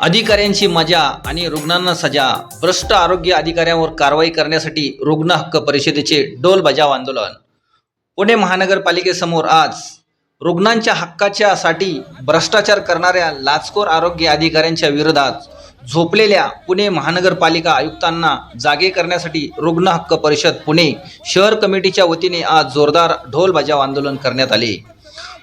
अधिकाऱ्यांची मजा आणि रुग्णांना सजा. भ्रष्ट आरोग्य अधिकाऱ्यांवर कारवाई करण्यासाठी रुग्ण हक्क परिषदेचे डोल बजाव आंदोलन. पुणे महानगरपालिकेसमोर आज रुग्णांच्या हक्काच्या साठी भ्रष्टाचार करणाऱ्या लाचखोर आरोग्य अधिकाऱ्यांच्या विरोधात झोपलेल्या पुणे महानगरपालिका आयुक्तांना जागे करण्यासाठी रुग्ण हक्क परिषद पुणे शहर कमिटीच्या वतीने आज जोरदार ढोल बजाव आंदोलन करण्यात आले.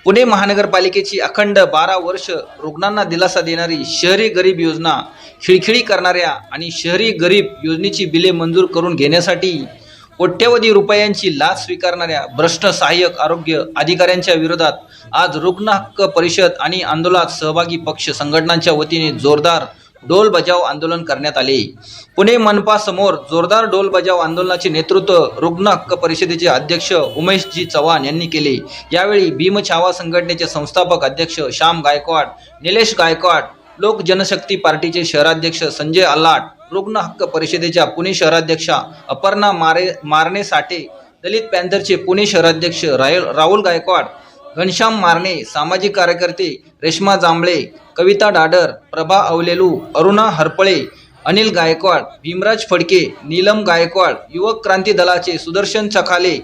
पुणे महानगरपालिकेची अखंड बारा वर्ष रुग्णांना दिलासा देणारी शहरी गरीब योजना खिळखिळी करणाऱ्या आणि शहरी गरीब योजनेची बिले मंजूर करून घेण्यासाठी कोट्यवधी रुपयांची लाच स्वीकारणाऱ्या भ्रष्ट सहाय्यक आरोग्य अधिकाऱ्यांच्या विरोधात आज रुग्ण हक्क परिषद आणि आंदोलनात सहभागी पक्ष संघटनांच्या वतीने जोरदार डोल बजाव आंदोलन करण्यात आले. पुणे मनपा समोर जोरदार डोल बजाव आंदोलनाचे नेतृत्व रुग्ण हक्क परिषदेचे अध्यक्ष उमेशजी चव्हाण यांनी केले. यावेळी भीमछावा संघटनेचे संस्थापक अध्यक्ष श्याम गायकवाड निलेश गायकवाड लोक जनशक्ती पार्टीचे शहराध्यक्ष संजय आल्हाट रुग्ण हक्क परिषदेच्या पुणे शहराध्यक्षा अपर्णा मारे मारणे साठे दलित पॅन्थरचे पुणे शहराध्यक्ष रायल राहुल गायकवाड घनश्याम मारणे सामाजिक कार्यकर्ते रेश्मा जांभळे कविता डाडर प्रभा अवलेलू अरुणा हरपळे अनिल गायकवाड भीमराज फडके नीलम गायकवाड युवक क्रांती दलाचे सुदर्शन चखाले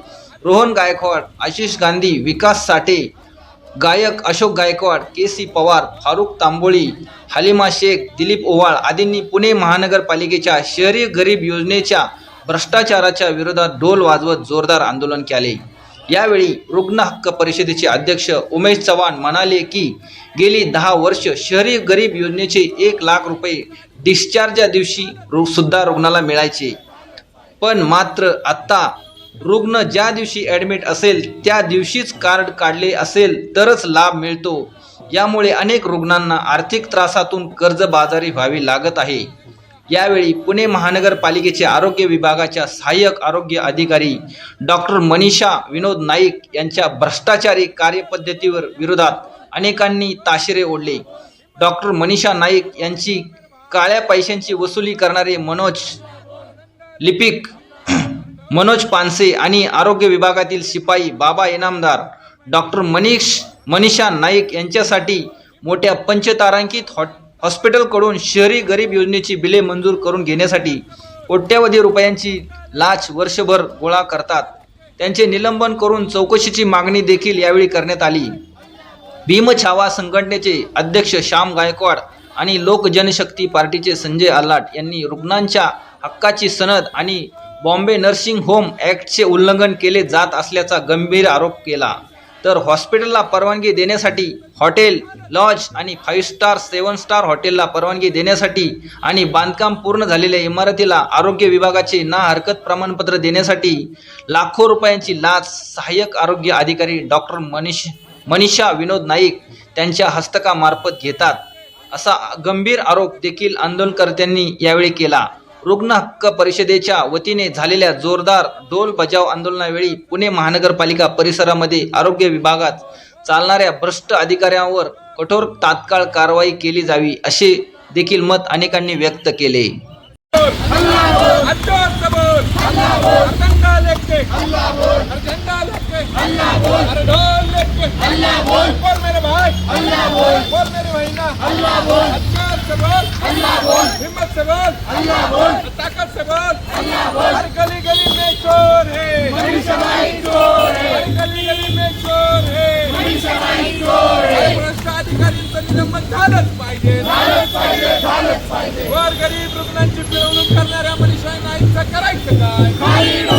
रोहन गायकवाड आशिष गांधी विकास साठे गायक अशोक गायकवाड के सी पवार फारुख तांबोळी हालिमा शेख दिलीप ओवाळ आदींनी पुणे महानगरपालिकेच्या शहरी गरीब योजनेच्या भ्रष्टाचाराच्या विरोधात ढोल वाजवत जोरदार आंदोलन केले. यावेळी रुग्ण हक्क परिषदेचे अध्यक्ष उमेश चव्हाण म्हणाले की गेली दहा वर्ष शहरी गरीब योजनेचे एक लाख रुपये डिस्चार्जच्या दिवशी रु सुद्धा रुग्णाला मिळायचे. पण मात्र आत्ता रुग्ण ज्या दिवशी ॲडमिट असेल त्या दिवशीच कार्ड काढले असेल तरच लाभ मिळतो. यामुळे अनेक रुग्णांना आर्थिक त्रासातून कर्जबाजारी व्हावी लागत आहे. यावेळी पुणे महानगरपालिकेचे आरोग्य विभागाच्या सहाय्यक आरोग्य अधिकारी डॉक्टर मनीषा विनोद नाईक यांच्या भ्रष्टाचारी कार्यपद्धतीवर विरोधात अनेकांनी ताशेरे ओढले. डॉक्टर मनीषा नाईक यांची काळ्या पैशांची वसुली करणारे मनोज लिपिक मनोज पानसे आणि आरोग्य विभागातील शिपाई बाबा इनामदार डॉक्टर मनीष मनीषा नाईक यांच्यासाठी मोठ्या पंचतारांकित हॉट हॉस्पिटलकडून शहरी गरीब योजनेची बिले मंजूर करून घेण्यासाठी कोट्यवधी रुपयांची लाच वर्षभर गोळा करतात. त्यांचे निलंबन करून चौकशीची मागणी देखील यावेळी करण्यात आली. भीमछावा संघटनेचे अध्यक्ष श्याम गायकवाड आणि लोक जनशक्ती पार्टीचे संजय आल्हाट यांनी रुग्णांच्या हक्काची सनद आणि बॉम्बे नर्सिंग होम ॲक्टचे उल्लंघन केले जात असल्याचा गंभीर आरोप केला. तर हॉस्पिटलला परवानगी देण्यासाठी हॉटेल लॉज आणि फाईव्ह स्टार सेवन स्टार हॉटेलला परवानगी देण्यासाठी आणि बांधकाम पूर्ण झालेल्या इमारतीला आरोग्य विभागाचे ना हरकत प्रमाणपत्र देण्यासाठी लाखो रुपयांची लाच सहाय्यक आरोग्य अधिकारी डॉक्टर मनीष मनीषा विनोद नाईक त्यांच्या हस्तकामार्फत घेतात. असा गंभीर आरोप देखील आंदोलनकर्त्यांनी यावेळी केला. रुग्ण हक्क परिषदेच्या वतीने झालेल्या जोरदार डोल बजाव आंदोलनावेळी पुणे महानगरपालिका परिसरामध्ये आरोग्य विभागात चालणाऱ्या भ्रष्ट अधिकाऱ्यांवर कठोर तात्काळ कारवाई केली जावी असे देखील मत अनेकांनी व्यक्त केले. अल्लाह बोल. बोल भाई बोल. अज्जोर से बोल. हिम्मत से बोल ताकत से बोल. हर गली गली में चोर है। हर गली गली में चोर है। हर भ्रष्ट अधिकाऱ्यांचं निलंबन झालंच पाहिजे। वर गरीब रुग्णांची पिळवणूक करणाऱ्या मनीषा नाईकचं करायचं काय?